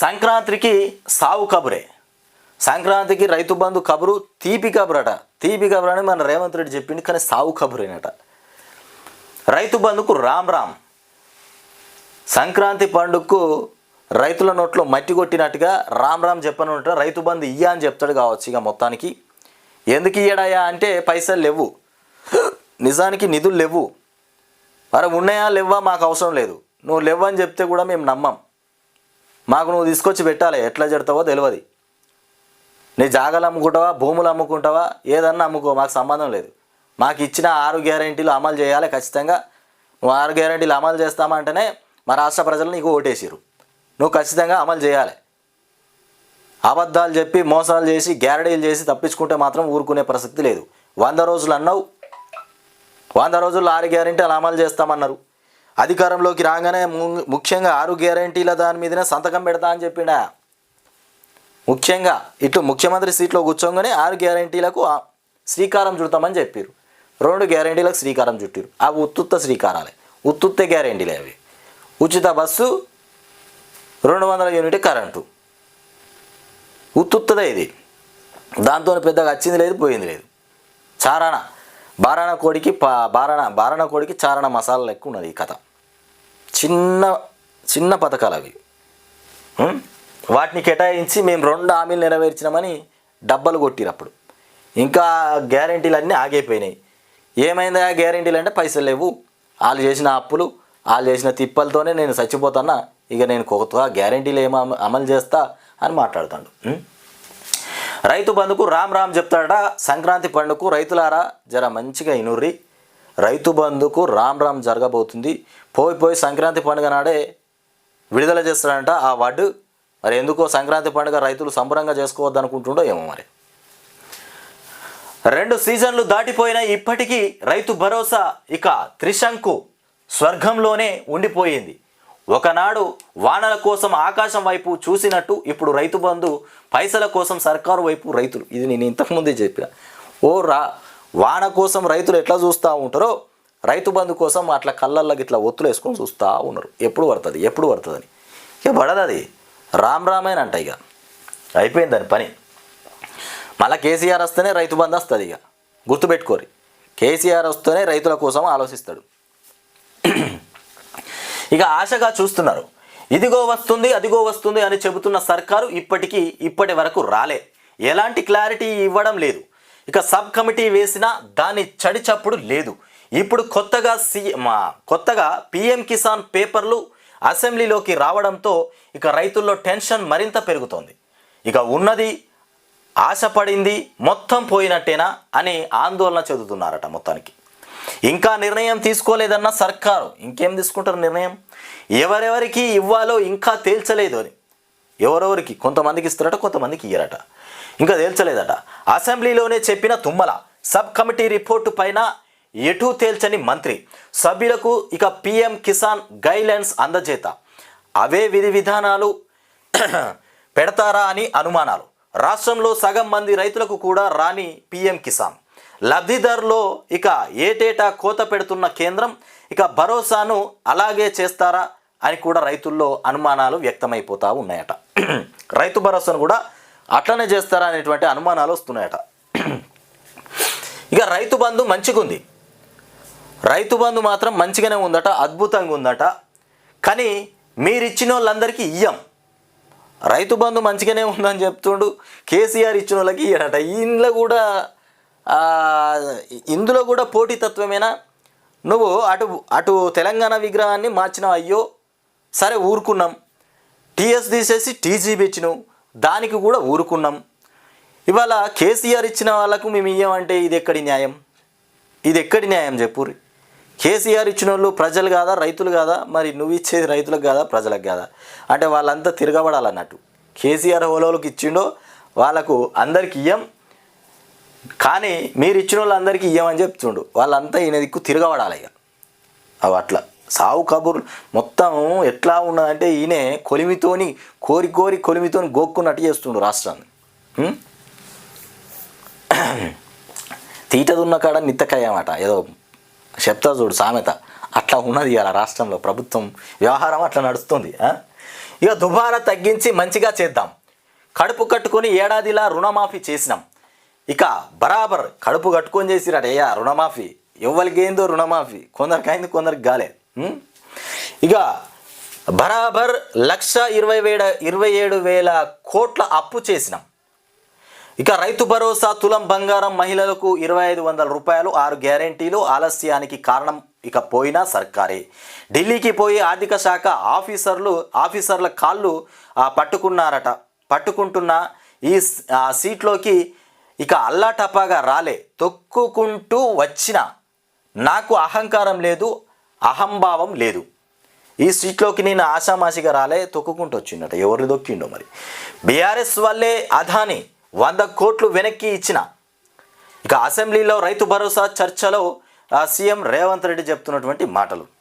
సంక్రాంతికి సావు కబురే. సంక్రాంతికి రైతు బంధు కబురు తీపి కబురట. తీపి కబురు అని మన రేవంత్ రెడ్డి చెప్పింది కానీ సావు కబురేనట. రైతు బంధుకు రామ్ రామ్. సంక్రాంతి పండుగకు రైతుల నోట్లో మట్టి కొట్టినట్టుగా రామ్ రామ్ చెప్పనుంట రైతు బంధు ఇయ్యా అని చెప్తాడు కావచ్చు ఇక మొత్తానికి. ఎందుకు ఇయ్యడాయా అంటే పైసలు లేవు. నిజానికి నిధులు లేవు. మరి ఉన్నాయా లేవా మాకు అవసరం లేదు. నువ్వు లేవని చెప్తే కూడా మేము నమ్మం. మాకు నువ్వు తీసుకొచ్చి పెట్టాలి. ఎట్లా చెడతావో తెలియదు నీ జాగాలు అమ్ముకుంటావా భూములు అమ్ముకుంటావా ఏదన్నా అమ్ముకో మాకు సంబంధం లేదు. మాకు ఇచ్చిన ఆరు గ్యారంటీలు అమలు చేయాలి ఖచ్చితంగా. నువ్వు ఆరు గ్యారంటీలు అమలు చేస్తామంటేనే మా రాష్ట్ర ప్రజలు నీకు ఓటేసిరు నువ్వు ఖచ్చితంగా అమలు చేయాలి. అబద్ధాలు చెప్పి మోసాలు చేసి గ్యారంటీలు చేసి తప్పించుకుంటే మాత్రం ఊరుకునే ప్రసక్తి లేదు. వంద రోజులు అన్నావు. వంద రోజుల్లో ఆరు గ్యారంటీలు అమలు చేస్తామన్నారు. అధికారంలోకి రాగానే ముఖ్యంగా ఆరు గ్యారంటీల దాని మీదనే సంతకం పెడతా అని చెప్పిన ముఖ్యంగా ఇటు ముఖ్యమంత్రి సీట్లో కూర్చోగానే ఆరు గ్యారంటీలకు శ్రీకారం చుడతామని చెప్పారు రెండు గ్యారంటీలకు శ్రీకారం చుట్టారు అవి ఉత్తుత్త శ్రీకారాలే. ఉత్తుత్తే గ్యారంటీలే అవి. ఉచిత బస్సు రెండు వందల యూనిట్ కరెంటు. ఉత్తుత్తదే ఇది. దాంతో పెద్దగా వచ్చింది లేదు పోయింది లేదు. చారణ బారాణ కోడికి బారణ బారాణ కోడికి చారణ మసాలా లెక్క ఉన్నది ఈ కథ. చిన్న చిన్న పథకాలు అవి. వాటిని కేటాయించి మేము రెండు హామీలు నెరవేర్చినామని డబ్బలు కొట్టిరు అప్పుడు. ఇంకా గ్యారంటీలు అన్నీ ఆగిపోయినాయి. ఏమైందా గ్యారంటీలు అంటే పైసలు లేవు. వాళ్ళు చేసిన అప్పులు వాళ్ళు చేసిన తిప్పలతోనే నేను చచ్చిపోతున్నా. ఇక నేను కొత్తగా గ్యారంటీలు ఏమో అమలు చేస్తా అని మాట్లాడుతాడు. రైతు బంధుకు రామ్ రామ్ చెప్తాడా సంక్రాంతి పండుగకు రైతులారా జర మంచిగా ఇనుర్రి. రైతు బంధుకు రామ్ రామ్ జరగబోతుంది. పోయి పోయి సంక్రాంతి పండుగ నాడే విడుదల చేస్తాడంట ఆ వడ్డు మరి ఎందుకో సంక్రాంతి పండుగ రైతులు సంబరంగా చేసుకోవద్దు అనుకుంటుండో ఏమో మరి. రెండు సీజన్లు దాటిపోయిన ఇప్పటికీ రైతు భరోసా ఇక త్రిశంకు స్వర్గంలోనే ఉండిపోయింది. ఒకనాడు వానల కోసం ఆకాశం వైపు చూసినట్టు ఇప్పుడు రైతు బంధు పైసల కోసం సర్కారు వైపు రైతులు. ఇది నేను ఇంతకుముందే చెప్పిన. ఓ రా వాన కోసం రైతులు ఎట్లా చూస్తూ ఉంటారో రైతు బంధు కోసం అట్లా కళ్ళల్లోకి ఇట్లా ఒత్తులు వేసుకొని చూస్తూ ఉన్నారు. ఎప్పుడు పడుతుంది? ఎప్పుడు పడుతుందని. ఇక పడదు అది. రామ్ రామేనంట ఇక. అయిపోయింది దాని పని. మళ్ళీ కేసీఆర్ వస్తేనే రైతు బంధు వస్తుంది ఇక. గుర్తుపెట్టుకోరు. కేసీఆర్ వస్తేనే రైతుల కోసం ఆలోచిస్తాడు. ఇక ఆశగా చూస్తున్నారు. ఇదిగో వస్తుంది అదిగో వస్తుంది అని చెబుతున్న సర్కారు ఇప్పటికీ ఇప్పటి వరకు రాలే. ఎలాంటి క్లారిటీ ఇవ్వడం లేదు. ఇక సబ్ కమిటీ వేసినా దాని చడిచప్పుడు లేదు. ఇప్పుడు కొత్తగా సి మా కొత్తగా పిఎం కిసాన్ పేపర్లు అసెంబ్లీలోకి రావడంతో ఇక రైతుల్లో టెన్షన్ మరింత పెరుగుతోంది. ఇక ఉన్నది ఆశపడింది మొత్తం పోయినట్టేనా అని ఆందోళన చెందుతున్నారట మొత్తానికి. ఇంకా నిర్ణయం తీసుకోలేదన్న సర్కారు ఇంకేం తీసుకుంటారు నిర్ణయం? ఎవరెవరికి ఇవ్వాలో ఇంకా తేల్చలేదు అని. ఎవరెవరికి? కొంతమందికి ఇస్తారట కొంతమందికి ఇయ్యరట. ఇంకా తేల్చలేదట. అసెంబ్లీలోనే చెప్పిన తుమ్మల సబ్ కమిటీ రిపోర్టు పైన ఎటూ తేల్చని మంత్రి. సభ్యులకు ఇక పిఎం కిసాన్ గైడ్లైన్స్ అందజేత. అవే విధి విధానాలు పెడతారా అని అనుమానాలు. రాష్ట్రంలో సగం మంది రైతులకు కూడా రాని పిఎం కిసాన్. లబ్ధిదారులో ఇక ఏటేటా కోత పెడుతున్న కేంద్రం ఇక భరోసాను అలాగే చేస్తారా అని కూడా రైతుల్లో అనుమానాలు వ్యక్తమైపోతూ ఉన్నాయట. రైతు భరోసాను కూడా అట్లనే చేస్తారా అనేటువంటి అనుమానాలు వస్తున్నాయట. ఇక రైతు బంధు మంచిగుంది. రైతు బంధు మాత్రం మంచిగానే ఉందట అద్భుతంగా ఉందట. కానీ మీరిచ్చిన వాళ్ళందరికీ ఇయ్యం. రైతు బంధు మంచిగానే ఉందని చెప్తుండు కేసీఆర్ ఇచ్చిన వాళ్ళకి ఇయ్యడట. ఇందులో కూడా ఇందులో కూడా పోటీతత్వమేనా నువ్వు అటు అటు తెలంగాణ విగ్రహాన్ని మార్చినావు అయ్యో. సరే ఊరుకున్నాం. టీఎస్ తీసేసి టీజీబీ ఇచ్చినావు. దానికి కూడా ఊరుకున్నాం. ఇవాళ కేసీఆర్ ఇచ్చిన వాళ్ళకు మేము ఇయ్యమంటే ఇది ఎక్కడి న్యాయం? ఇది ఎక్కడి న్యాయం చెప్పుర్రి? కేసీఆర్ ఇచ్చిన వాళ్ళు ప్రజలు కాదా రైతులు కాదా? మరి నువ్వు ఇచ్చేది రైతులకు కాదా ప్రజలకు కాదా? అంటే వాళ్ళంతా తిరగబడాలన్నట్టు. కేసీఆర్ హోలోలకు ఇచ్చిండో వాళ్ళకు అందరికి ఇయ్యం. కానీ మీరు ఇచ్చిన వాళ్ళందరికీ ఇయ్యమని చెప్తుండు. వాళ్ళంతా ఈయన దిక్కు తిరగబడాలి ఇక అవి అట్లా. సావు కబుర్లు మొత్తం ఎట్లా ఉన్నదంటే ఈయన కొలిమితోని కోరి కోరి కొలిమితోని గోక్కున్నట్టు చేస్తుండు రాష్ట్రాన్ని. తీటదున్న కాడ నిత్తకాయమాట. ఏదో చెప్తా చూడు సామెత. అట్లా ఉన్నది ఇలా రాష్ట్రంలో ప్రభుత్వం వ్యవహారం అట్లా నడుస్తుంది ఇక దుబారా తగ్గించి మంచిగా చేద్దాం. కడుపు కట్టుకొని ఏడాదిలా రుణమాఫీ చేసినాం. ఇక బరాబర్ కడుపు కట్టుకొని చేసిరట. అయ్యా రుణమాఫీ. ఎవరికి ఏందో రుణమాఫీ. కొందరికి అయింది కొందరికి గాలే ఇక బరాబర్ లక్ష ఇరవై వేల ఇరవై ఏడు వేల కోట్ల అప్పు చేసినాం. ఇక రైతు భరోసా తులం బంగారం మహిళలకు ఇరవై ఐదు వందల రూపాయలు ఆరు గ్యారెంటీలు ఆలస్యానికి కారణం ఇక పోయినా సర్కారే. ఢిల్లీకి పోయి ఆర్థిక శాఖ ఆఫీసర్లు ఆఫీసర్ల కాళ్ళు పట్టుకున్నారట. పట్టుకుంటున్న ఈ సీట్లోకి ఇక అల్లాటపాగా రాలే. తొక్కుకుంటూ వచ్చిన. నాకు అహంకారం లేదు అహంభావం లేదు. ఈ సీట్లోకి నేను ఆషామాషిగా రాలే తొక్కుకుంటూ వచ్చిండట. ఎవరు దొక్కిండో మరి? బీఆర్ఎస్ వల్లే అదాని వంద కోట్లు వెనక్కి ఇచ్చిన. ఇక అసెంబ్లీలో రైతు భరోసా చర్చలో సీఎం రేవంత్ రెడ్డి చెప్తున్నటువంటి మాటలు.